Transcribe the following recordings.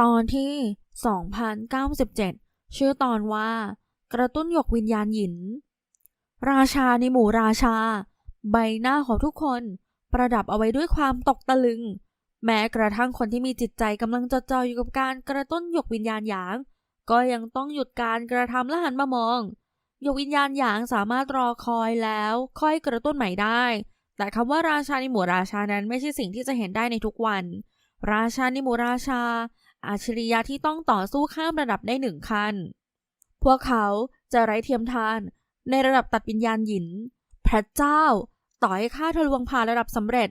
ตอนที่ 2097 ชื่อตอนว่า กระตุ้นหยกวิญญาณหยิน ราชาในหมู่ราชา ใบหน้าของทุกคนประดับเอาไว้ด้วยความตกตะลึง แม้กระทั่งคนที่มีจิตใจกำลังจดจ่ออยู่กับการกระตุ้นหยกวิญญาณหยาง ก็ยังต้องหยุดการกระทำและหันมามอง หยกวิญญาณหยางสามารถรอคอยแล้ว ค่อยกระตุ้นใหม่ได้ แต่คำว่าราชาในหมู่ราชานั้นไม่ใช่สิ่งที่จะเห็นได้ในทุกวัน ราชาในหมู่ราชา อาชริยะที่ต้องต่อสู้ข้ามระดับได้หนึ่งขั้น พวกเขาจะไร้เทียมทานในระดับตัดวิญญาณหยิน พระเจ้า ต่อให้ข้าทะลวงผ่านระดับสำเร็จ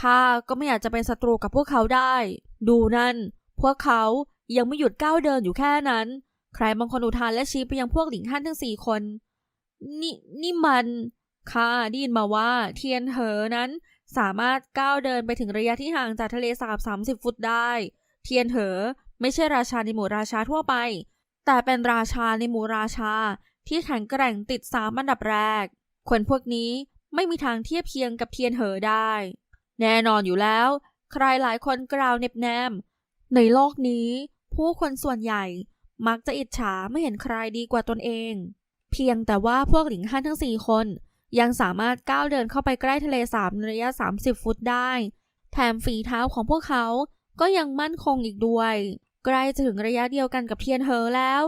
ข้าก็ไม่อยากจะเป็นศัตรูกับพวกเขาได้ ดูนั่น พวกเขายังไม่หยุดก้าวเดินอยู่แค่นั้น ใครบางคนอุทานและชี้ไปยังพวกหลิงฮั่นทั้งสี่คน นี่นี่มันข้าได้ยินมาว่าเทียนเหอนั้นสามารถก้าวเดินไปถึงระยะที่ห่างจากทะเลสาบ 30 ฟุตได้ เทียนเหอ ไม่ใช่ราชาในหมู่ราชาทั่วไป แต่เป็นราชาในหมู่ราชาที่แข็งแกร่งติดสามอันดับแรก คนพวกนี้ไม่มีทางเทียบเคียงกับเทียนเหอได้ แน่นอนอยู่แล้ว ใครหลายคนกล่าวเน็บแนม ในโลกนี้ ผู้คนส่วนใหญ่มักจะอิจฉาไม่เห็นใครดีกว่าตนเอง เพียงแต่ว่าพวกหลิงฮั่นทั้งสี่คน ยังสามารถก้าวเดินเข้าไปใกล้ทะเลสาบในระยะ 30 ฟุตได้ แถมฝีเท้าของพวกเขาก็ยังมั่นคงอีกด้วย ใกล้จะถึงระยะเดียวกันกับเทียนเหอแล้ว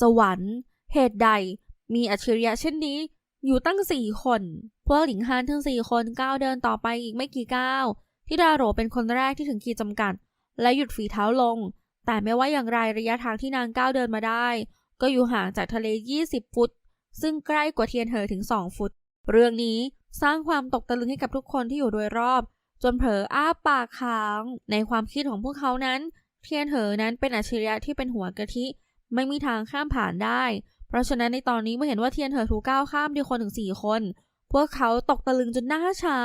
สวรรค์ เหตุใด มีอัจฉริยะเช่นนี้ อยู่ตั้งสี่คน พวกหลิงฮันทั้งสี่คนก้าวเดินต่อไปอีกไม่กี่ก้าวที่ดาโรเป็นคนแรกที่ถึงขีดจำกัด และหยุดฝีเท้าลง แต่ไม่ว่าอย่างไรระยะทางที่นางก้าวเดินมาได้ ก็อยู่ห่างจากทะเล 20 ฟุต ซึ่งใกล้กว่าเทียนเหอถึง 2 ฟุต เรื่องนี้สร้างความตกตะลึงให้กับทุกคนที่อยู่โดยรอบ จนเผลออ้าปากค้าง ในความคิดของพวกเขานั้น เทียนเหอนั้นเป็นอัจฉริยะที่เป็นหัวกะทิ ไม่มีทางข้ามผ่านได้ เพราะฉะนั้นในตอนนี้เมื่อเห็นว่าเทียนเหอถูกก้าวข้ามด้วยคนถึงสี่คน พวกเขาตกตะลึงจนหน้าชา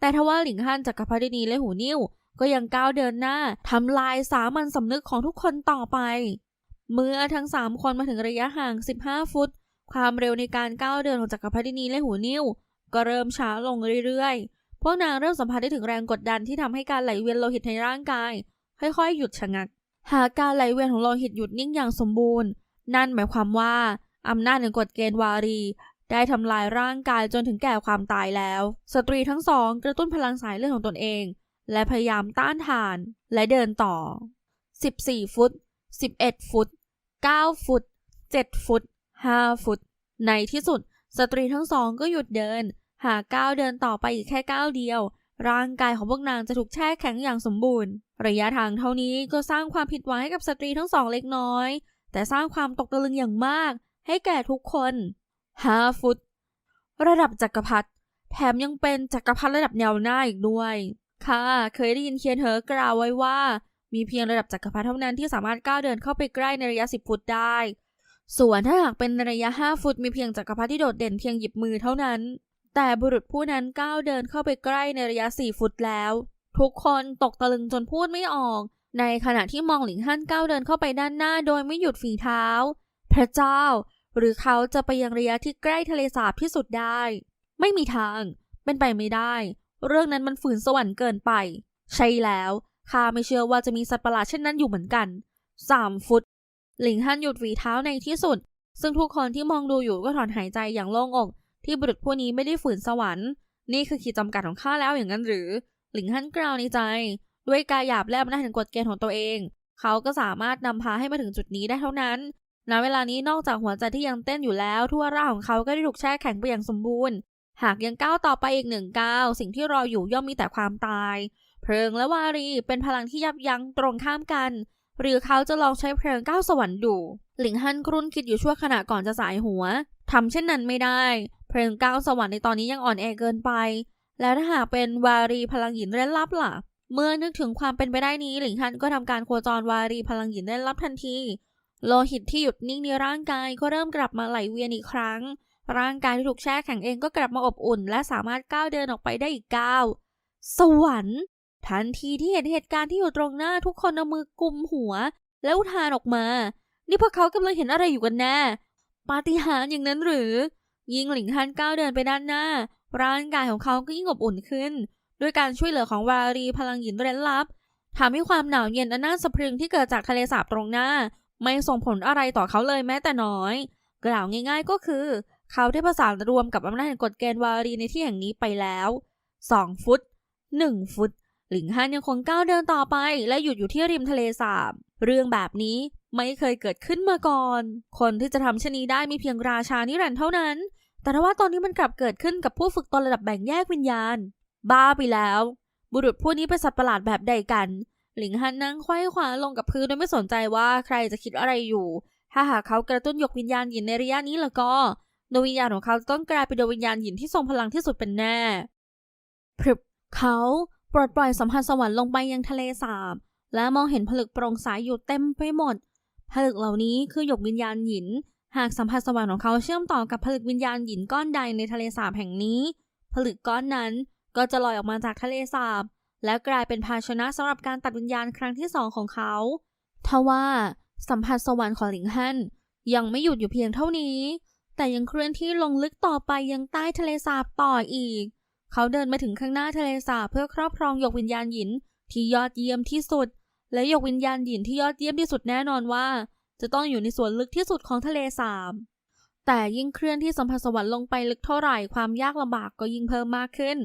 แต่ทว่าหลิงฮั่นจากกัพดินีและหูนิ่วก็ยังก้าวเดินหน้าทำลายสามัญสำนึกของทุกคนต่อไป เมื่อทั้งสามคนมาถึงระยะห่าง 15 ฟุต ความเร็วในการก้าวเดินของจักรพรรดินีและหูนิ่วก็เริ่มช้าลงเรื่อยๆพวกนางเริ่มสัมผัสได้ถึงแรงกดดันที่ทำให้การไหลเวียนโลหิตในร่างกาย ค่อยๆ หยุดชะงัก หากการไหลเวียนของโลหิตหยุดนิ่งอย่างสมบูรณ์ นั่นหมายความว่าอำนาจในกฎเกณฑ์วารี ได้ทำลายร่างกายจนถึงแก่ความตายแล้ว สตรีทั้งสองกระตุ้นพลังสายเลือดของตนเอง และพยายามต้านทานและเดินต่อ 14 ฟุต 11 ฟุต 9 ฟุต 7 ฟุต 5 ฟุต ในที่สุด สตรีทั้งสองก็หยุดเดิน หากก้าวเดินต่อไปอีกแค่ก้าวเดียว ร่างกายของพวกนางจะถูกแช่แข็งอย่างสมบูรณ์ ระยะทางเท่านี้ก็สร้างความผิดหวังให้กับสตรีทั้งสองเล็กน้อย แต่สร้างความตกตะลึงอย่างมาก ให้แก่ทุกคน5ฟุต ระดับจักรพรรดิแถมยังเป็นจักรพรรดิระดับแนวหน้าอีกด้วย ค่ะ เคยได้ยินเคียนเหอกล่าวไว้ว่า มีเพียงระดับจักรพรรดิเท่านั้นที่สามารถก้าวเดินเข้าไปใกล้ในระยะ 10 ฟุตได้ ส่วนถ้าหากเป็นในระยะ 5 ฟุต มีเพียงจักรพรรดิที่โดดเด่นเพียงหยิบมือเท่านั้น แต่บุรุษผู้นั้นก้าวเดินเข้าไปใกล้ในระยะ 4 ฟุตแล้ว ทุกคนตกตะลึงจนพูดไม่ออก ในขณะที่มองหลิงฮั่นก้าวเดินเข้าไปด้านหน้าโดยไม่หยุดฝีเท้า พระเจ้า หรือเขาจะไปยังระยะที่ใกล้ทะเลสาบที่สุดได้ ไม่มีทาง เป็นไปไม่ได้ เรื่องนั้นมันฝืนสวรรค์เกินไป ใช่แล้วข้าไม่เชื่อว่าจะมีสัตว์ประหลาดเช่นนั้นอยู่เหมือนกันสามฟุต หลิงฮั่นหยุดฝีเท้าในที่สุด ซึ่งทุกคนที่มองดูอยู่ก็ถอนหายใจอย่างโล่งอก ที่บุรุษผู้นี้ไม่ได้ฝืนสวรรค์ นี่คือขีดจำกัดของข้าแล้วอย่างนั้นหรือ หลิงฮั่นกล่าวในใจ ด้วยกายหยาบแลบอำนาจแห่งกฎเกณฑ์ของตัวเอง เขาก็สามารถนำพาให้มาถึงจุดนี้ได้เท่านั้นณเวลานี้นอกจากหัวใจที่ยังเต้นอยู่แล้ว ทั่วร่างของเขาก็ได้ถูกแช่แข็งไปอย่างสมบูรณ์ หากยังก้าวต่อไปอีกหนึ่งก้าวสิ่งที่รออยู่ย่อมมีแต่ความตาย เพลิงและวารีเป็นพลังที่ยับยั้งตรงข้ามกัน หรือเขาจะลองใช้เพลิงก้าวสวรรค์ดูหลิงฮั่นครุ่นคิดอยู่ชั่วขณะก่อนจะสายหัวทำเช่นนั้นไม่ได้ เพลิงก้าวสวรรค์ในตอนนี้ยังอ่อนแอเกินไป แล้วถ้าหากเป็นวารีพลังหยินเร้นลับล่ะ เมื่อนึกถึงความเป็นไปได้นี้หลิงฮันก็ทำการโคจรวารีพลังหยินเร้นลับทันที โลหิตที่หยุดนิ่งในร่างกายก็เริ่มกลับมาไหลเวียนอีกครั้ง ร่างกายที่ถูกแช่แข็งเองก็กลับมาอบอุ่น และสามารถก้าวเดินออกไปได้อีกก้าวสวรรค์ ทันทีที่เห็นเหตุการณ์ที่อยู่ตรงหน้าทุกคนเอามือกุมหัว แล้วอุทานออกมา นี่พวกเขากำลังเห็นอะไรอยู่กันแน่ปาฏิหาริย์อย่างนั้นหรือ ยิงหลิงฮันก้าวเดินไปด้านหน้า ร่างกายของเขาก็ยิ่งอบอุ่นขึ้น ด้วยการช่วยเหลือของวารีพลังหยินเร้นลับทำให้ความหนาวเย็นอันน่าสะพรึงที่เกิดจากทะเลสาบตรงหน้า ไม่ส่งผลอะไรต่อเขาเลยแม้แต่น้อย กล่าวง่าย ๆ ก็คือ เขาได้ประสานรวมกับอำนาจแห่งกฎเกณฑ์วารีในที่แห่งนี้ไปแล้ว 2 ฟุต 1 ฟุต หลิงฮันยังคงก้าวเดินต่อไป และหยุดอยู่ที่ริมทะเลสาบ เรื่องแบบนี้ไม่เคยเกิดขึ้นมาก่อน คนที่จะทำชนีได้มีเพียงราชานิรันดร์เท่านั้น แต่ถ้าว่าตอนนี้มันกลับเกิดขึ้นกับผู้ฝึกตนระดับแบ่งแยกวิญญาณ บ้าไปแล้ว บุรุษผู้นี้เป็นสัตว์ประหลาดแบบใดกัน หลิงฮันนั่งไขว้ขวาลงกับพื้นโดยไม่สนใจว่าใครจะคิดอะไรอยู่ ถ้าหากเขากระตุ้นหยกวิญญาณหยินในระยะนี้แล้วก็ดวงวิญญาณของเขาจะต้องกลายเป็นดวงวิญญาณหยินที่ทรงพลังที่สุดเป็นแน่พรึบเขาปลดปล่อยสัมพันธ์สวรรค์ลงไปยังทะเลสาบ และมองเห็นผลึกโปร่งใสยอยู่เต็มไปหมด ผลึกเหล่านี้คือหยกวิญญาณหยิน หากสัมผัสสวรรค์ของเขาเชื่อมต่อกับผลึกวิญญาณหยินก้อนใดในทะเลสาบแห่งนี้ ผลึกก้อนนั้นก็จะลอยออกมาจากทะเลสาบ และกลายเป็นภาชนะสำหรับการตัดวิญญาณครั้งที่สองของเขาทว่าสัมผัสสวรรค์ของหลิงฮั่นยังไม่หยุดอยู่เพียงเท่านี้ แต่ยังเคลื่อนที่ลงลึกต่อไปยังใต้ทะเลสาบต่ออีก เขาเดินมาถึงข้างหน้าทะเลสาบเพื่อครอบครองหยกวิญญาณหยินที่ยอดเยี่ยมที่สุด และหยกวิญญาณหยินที่ยอดเยี่ยมที่สุดแน่นอนว่า จะต้องอยู่ในส่วนลึกที่สุดของทะเลสาบแต่ยิ่งเคลื่อนที่สัมผัสสวรรค์ลงไปลึกเท่าไหร่ความยากลำบากก็ยิ่งเพิ่มมากขึ้น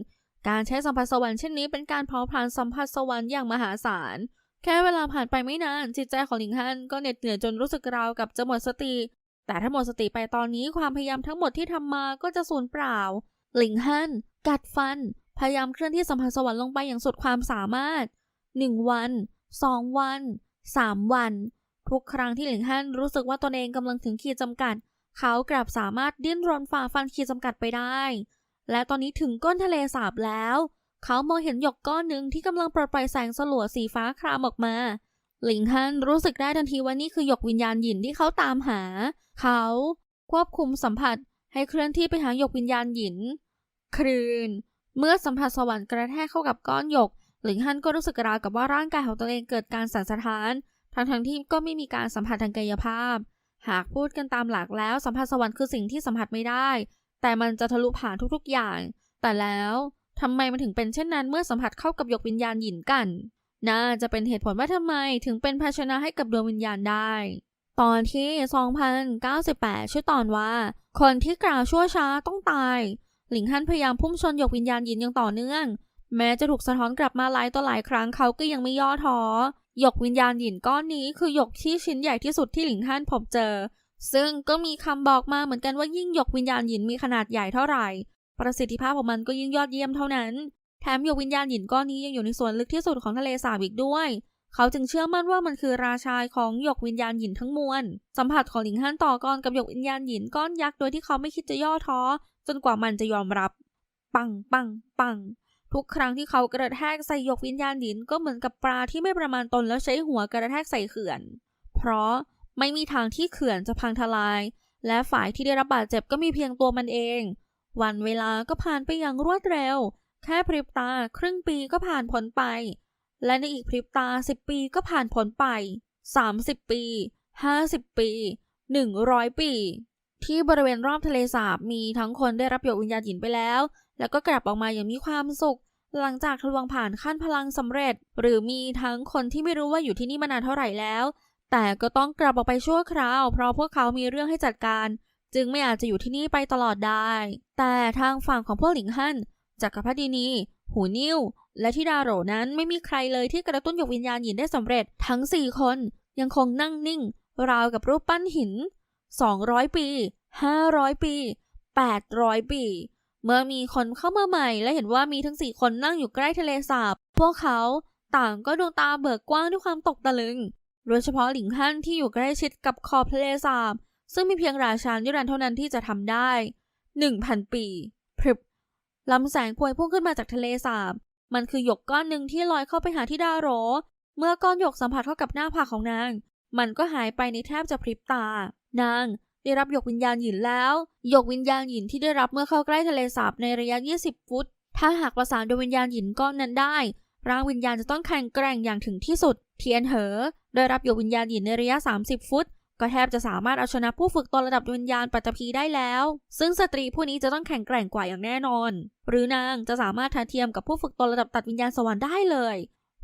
การใช้สัมผัสสวรรค์เช่นนี้เป็นการเผาผลาญสัมผัสสวรรค์อย่างมหาศาล แค่เวลาผ่านไปไม่นานจิตใจของหลิงฮันก็เหน็ดเหนื่อยจนรู้สึกราวกับจะหมดสติ แต่ถ้าหมดสติไปตอนนี้ความพยายามทั้งหมดที่ทำมาก็จะสูญเปล่า หลิงฮันกัดฟัน พยายามเคลื่อนที่สัมผัสสวรรค์ลงไปอย่างสุดความสามารถ 1 วัน 2 วัน 3 วัน ทุกครั้งที่หลิงฮั่นรู้สึกว่าตนเองกำลังถึงขีดจำกัด เขากลับสามารถดิ้นรนฝ่าฟันขีดจำกัดไปได้ และตอนนี้ถึงก้นทะเลสาบแล้ว เขามองเห็นหยกก้อนหนึ่งที่กำลังปลดปล่อยแสงสลัวสีฟ้าครามออกมา หลิงฮันรู้สึกได้ทันทีว่านี่คือหยกวิญญาณหยินที่เขาตามหา เขาควบคุมสัมผัสให้เคลื่อนที่ไปหาหยกวิญญาณหยิน คลื่นเมื่อสัมผัสสวรรค์กระแทกเข้ากับก้อนหยก หลิงฮันก็รู้สึกราวกับว่าร่างกายของตัวเองเกิดการสั่นสะท้าน ทั้งทั้งๆที่ก็ไม่มีการสัมผัสทางกายภาพ หากพูดกันตามหลักแล้วสัมผัสสวรรค์คือสิ่งที่สัมผัสไม่ได้ แต่มันจะทะลุผ่านทุกๆอย่าง แต่แล้วทำไมมันถึงเป็นเช่นนั้นเมื่อสัมผัสเข้ากับหยกวิญญาณหยินกัน น่าจะเป็นเหตุผลว่าทำไมถึงเป็นภาชนะให้กับดวงวิญญาณได้ ตอนที่ 2098 ชื่อตอนว่า คนที่กล่าวชั่วช้าต้องตาย หลิงฮันพยายามพุ่งชนหยกวิญญาณหยินอย่างต่อเนื่อง แม้จะถูกสะท้อนกลับมาหลายต่อหลายครั้งเขาก็ยังไม่ย่อท้อ หยกวิญญาณหยินก้อนนี้คือหยกที่ชิ้นใหญ่ที่สุดที่หลิงฮั่นพบเจอ ซึ่งก็มีคำบอกมาเหมือนกันว่ายิ่งหยกวิญญาณหยินมีขนาดใหญ่เท่าไหร่ ประสิทธิภาพของมันก็ยิ่งยอดเยี่ยมเท่านั้น แถมหยกวิญญาณหยินก้อนนี้ยังอยู่ในส่วนลึกที่สุดของทะเลสาบอีกด้วย เขาจึงเชื่อมั่นว่ามันคือราชาของหยกวิญญาณหยินทั้งมวล สัมผัสของหลิงฮั่นต่อกรกับหยกวิญญาณหยินก้อนยักษ์โดยที่เขาไม่คิดจะย่อท้อจนกว่ามันจะยอมรับ ปังปังปัง ทุกครั้งที่เขากระแทกใส่หยกวิญญาณหินก็เหมือนกับปลาที่ไม่ประมาณตนแล้วใช้หัวกระแทกใส่เขื่อน เพราะไม่มีทางที่เขื่อนจะพังทลาย และฝ่ายที่ได้รับบาดเจ็บก็มีเพียงตัวมันเอง วันเวลาก็ผ่านไปอย่างรวดเร็ว แค่พริบตาครึ่งปีก็ผ่านพ้นไป และในอีกพริบตาสิบปีก็ผ่านพ้นไปสามสิบปีห้าสิบปีหนึ่งร้อยปี ที่บริเวณรอบทะเลสาบมีทั้งคนได้รับหยกวิญญาณหินไปแล้ว แล้วก็กลับออกมาอย่างมีความสุข หลังจากทะลวงผ่านขั้นพลังสำเร็จ หรือมีทั้งคนที่ไม่รู้ว่าอยู่ที่นี่มานานเท่าไหร่แล้ว แต่ก็ต้องกลับออกไปชั่วคราว เพราะพวกเขามีเรื่องให้จัดการ จึงไม่อาจจะอยู่ที่นี่ไปตลอดได้ แต่ทางฝั่งของพวกหลิงฮั่นจักรพรรดินี หูนิ่วและที่ดาโรนั้นไม่มีใครเลยที่กระตุ้นหยกวิญญาณหยินได้สำเร็จ ทั้งสี่คนยังคงนั่งนิ่ง ราวกับรูปปั้นหิน 200 ปี 500 ปี 800 ปี เมื่อมีคนเข้ามาใหม่และเห็นว่ามีทั้งสี่คนนั่งอยู่ใกล้ทะเลสาบ พวกเขาต่างก็ดวงตาเบิกกว้างด้วยความตกตะลึง โดยเฉพาะหลิงฮั่นที่อยู่ใกล้ชิดกับขอบทะเลสาบ ซึ่งมีเพียงราชายุรันเท่านั้นที่จะทำได้1,000ปีพรึบลำแสงพวยพุ่งขึ้นมาจากทะเลสาบ มันคือหยกก้อนหนึ่งที่ลอยเข้าไปหาที่ดาโร เมื่อก้อนหยกสัมผัสเข้ากับหน้าผากของนาง มันก็หายไปในแทบจะพริบตา นาง ได้รับหยกวิญญาณหยินแล้ว หยกวิญญาณหยินที่ได้รับเมื่อเข้าใกล้ทะเลสาบในระยะ 20 ฟุต ถ้าหากประสานดวงวิญญาณหยินก้อนนั้นได้ ร่างวิญญาณจะต้องแข็งแกร่งอย่างถึงที่สุด เทียนเหอ ได้รับหยกวิญญาณหยินในระยะ 30 ฟุต ก็แทบจะสามารถเอาชนะผู้ฝึกตนระดับวิญญาณปัตตภีได้แล้ว ซึ่งสตรีผู้นี้จะต้องแข็งแกร่งกว่าอย่างแน่นอน หรือนางจะสามารถทัดเทียมกับผู้ฝึกตนระดับตัดวิญญาณสวรรค์ได้เลย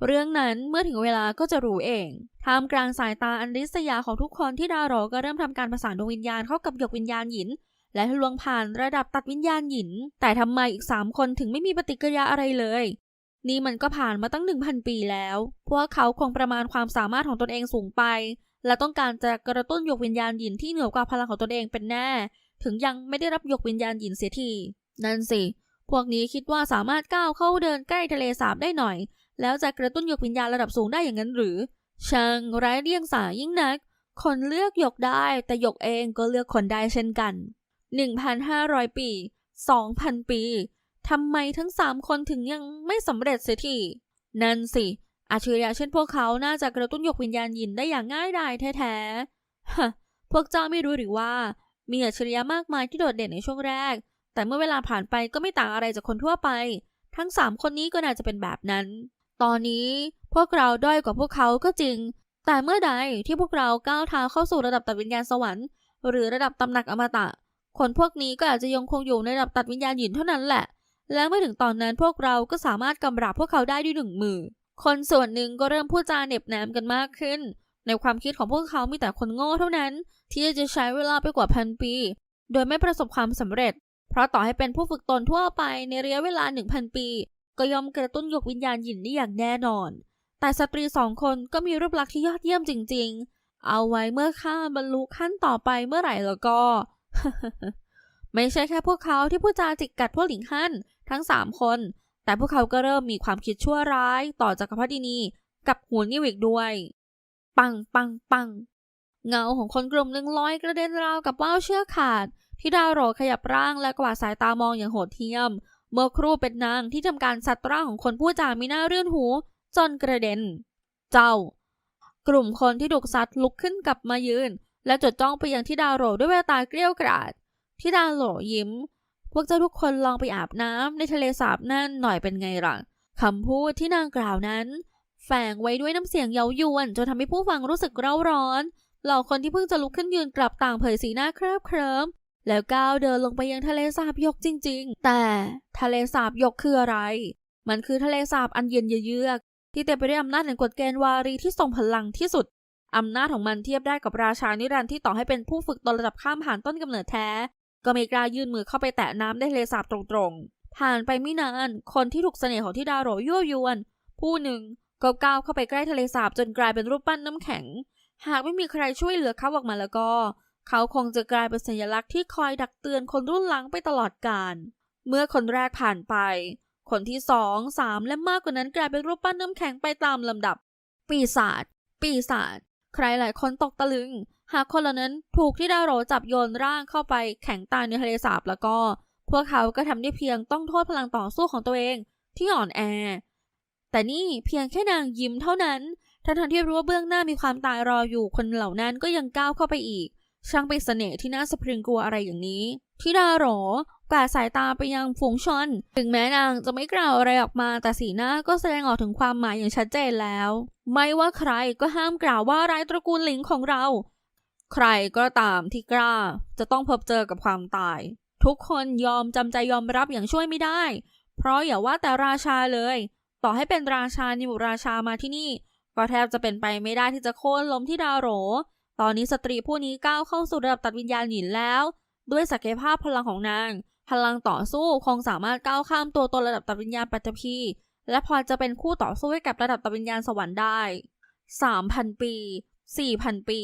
เรื่องนั้นเมื่อถึงเวลาก็จะรู้เอง ท่ามกลางสายตาอันริษยาของทุกคนที่ดาโรก็เริ่มทำการประสานดวงวิญญาณเข้ากับหยกวิญญาณหยิน และทะลวงผ่านระดับตัดวิญญาณหยิน แต่ทำไมอีกสามคนถึงไม่มีปฏิกิริยาอะไรเลย นี่มันก็ผ่านมาตั้งหนึ่งพันปีแล้ว พวกเขาคงประมาณความสามารถของตนเองสูงไป และต้องการจะกระตุ้นหยกวิญญาณหยินที่เหนือกว่าพลังของตนเองเป็นแน่ ถึงยังไม่ได้รับหยกวิญญาณหยินเสียที นั่นสิ พวกนี้คิดว่าสามารถก้าวเข้าเดินใกล้ทะเลสาบได้หน่อย แล้วจะกระตุ้นหยกวิญญาณระดับสูงได้อย่างนั้นหรือ ช่างไร้เดียงสายิ่งนัก คนเลือกหยกได้แต่หยกเองก็เลือกคนได้เช่นกัน 1,500 ปี 2,000 ปีทำไมทั้งสามคนถึงยังไม่สำเร็จเสียทีนั่นสิอาชญาเช่นพวกเขาน่าจะกระตุ้นหยกวิญญาณยินได้อย่างง่ายดายแท้ๆฮะพวกเจ้าไม่รู้หรือว่า มีอัจฉริยะมากมายที่โดดเด่นในช่วงแรก แต่เมื่อเวลาผ่านไปก็ไม่ต่างอะไรจากคนทั่วไป ทั้งสามคนนี้ก็น่าจะเป็นแบบนั้น ตอนนี้พวกเราด้อยกว่าพวกเขาก็จริง แต่เมื่อใดที่พวกเราก้าวเท้าเข้าสู่ระดับตัดวิญญาณสวรรค์หรือระดับตำหนักอมตะ คนพวกนี้ก็อาจจะยังคงอยู่ในระดับตัดวิญญาณหยินเท่านั้นแหละ และเมื่อถึงตอนนั้นพวกเราก็สามารถกำราบพวกเขาได้ด้วยหนึ่งมือ คนส่วนหนึ่งก็เริ่มพูดจาเหน็บแนมกันมากขึ้น ในความคิดของพวกเขามีแต่คนโง่เท่านั้น ที่จะใช้เวลาไปกว่าพันปี โดยไม่ประสบความสำเร็จ เพราะต่อให้เป็นผู้ฝึกตนทั่วไปในระยะเวลา 1,000 ปี ก็ย่อมกระตุ้นยกวิญญาณหยินได้อย่างแน่นอน แต่สตรีสองคนก็มีรูปลักษณ์ที่ยอดเยี่ยมจริง ๆ เอาไว้เมื่อข้าบรรลุขั้นต่อไปเมื่อไหร่แล้วก็ ไม่ใช่แค่พวกเขาที่พูดจาจิกกัดพวกหลิงฮั่นทั้งสามคน แต่พวกเขาก็เริ่มมีความคิดชั่วร้ายต่อจากรพรรดินีกับหัวนิวิกด้วย ปังปังปังเงาของคนกลุ่มหนึ่งลอยกระเด็นราวกับว่าวเชือกขาด ที่ดาวโรขยับร่างและกวาดสายตามองอย่างโหดเหี้ยม เมื่อครูเป็นนางที่ทำการสัตว์ร่างของคนผู้จามีหน้าเรื่อนหูจนกระเด็น เจ้า กลุ่มคนที่ถูกซัดลุกขึ้นกลับมายืน และจดจ้องไปยังที่ดาวโรด้วยแววตาเกลี้ยวกราดที่ดาวโรยิ้ม พวกเจ้าทุกคนลองไปอาบน้ำในทะเลสาบนั่นหน่อยเป็นไงล่ะคำพูดที่นางกล่าวนั้น แฝงไว้ด้วยน้ำเสียงเย้ายวนจนทำให้ผู้ฟังรู้สึกเร่าร้อนเหล่าคนที่เพิ่งจะลุกขึ้นยืนกลับต่างเผยสีหน้าเคริบเคลิ้ม แล้วก้าวเดินลงไปยังทะเลสาบยกจริง ๆ แต่ทะเลสาบยกคืออะไร มันคือทะเลสาบอันเย็นเยือก ที่เต็มไปด้วยอำนาจแห่งกฎเกณฑ์วารีที่ทรงพลังที่สุดอำนาจของมันเทียบได้กับราชานิรันดร์ที่ต่อให้เป็นผู้ฝึกตนระดับข้ามผ่านต้นกำเนิดแท้ ก็ไม่กล้ายื่นมือเข้าไปแตะน้ำในทะเลสาบตรงๆ ผ่านไปไม่นาน คนที่ถูกเสน่ห์ของที่ดาโรยั่วยวน ผู้หนึ่งก็ก้าวเข้าไปใกล้ทะเลสาบจนกลายเป็นรูปปั้นน้ำแข็ง หากไม่มีใครช่วยเหลือเขาออกมาแล้วก็ เขาคงจะกลายเป็นสัญลักษณ์ที่คอยดักเตือนคนรุ่นหลังไปตลอดกาล เมื่อคนแรกผ่านไป คนที่สองสามและมากกว่านั้นกลายเป็นรูปปั้นน้ำแข็งไปตามลำดับ ปีศาจ ปีศาจ ใครหลายคนตกตะลึง หากคนเหล่านั้นถูกที่ดาโรจับโยนร่างเข้าไปแข็งตายในทะเลสาบแล้วก็ พวกเขาก็ทำได้เพียงต้องโทษพลังต่อสู้ของตัวเองที่อ่อนแอ แต่นี่เพียงแค่นางยิ้มเท่านั้นทั้งทที่รู้ว่าเบื้องหน้ามีความตายรออยู่คนเหล่านั้นก็ยังก้าวเข้าไปอีก ช่างเป็นเสน่ห์ที่น่าสะพรึงกลัวอะไรอย่างนี้ที่ดาโรกวาดสายตาไปยังฝูงชน ถึงแม้นางจะไม่กล่าวอะไรออกมาแต่สีหน้าก็แสดงออกถึงความหมายอย่างชัดเจนแล้ว ไม่ว่าใครก็ห้ามกล่าวว่าร้ายตระกูลหลิงของเรา ใครก็ตามที่กล้า จะต้องพบเจอกับความตาย ทุกคนยอมจำใจยอมรับอย่างช่วยไม่ได้ เพราะอย่าว่าแต่ราชาเลย ต่อให้เป็นราชานิมุราชามาที่นี่ ก็แทบจะเป็นไปไม่ได้ที่จะโค่นล้มที่ดาโร ตอนนี้สตรีผู้นี้ก้าวเข้าสู่ระดับตัดวิญญาณหยินแล้ว ด้วยศักยภาพพลังของนาง พลังต่อสู้คงสามารถก้าวข้ามตัวตนระดับตัดวิญญาณปัตตภีและพอจะเป็นคู่ต่อสู้ให้กับระดับตัดวิญญาณสวรรค์ได้ 3,000 ปี 4,000 ปี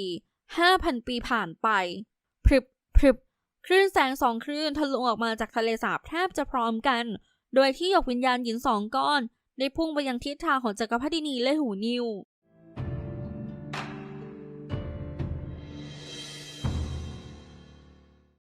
5,000 ปีผ่านไป พริบพริบคลื่นแสงสองคลื่นทะลุออกมาจากทะเลสาบแทบจะพร้อมกัน โดยที่หยกวิญญาณหยินสองก้อน ได้พุ่งไปยังทิศทางของจักรพรรดินีและหูนิว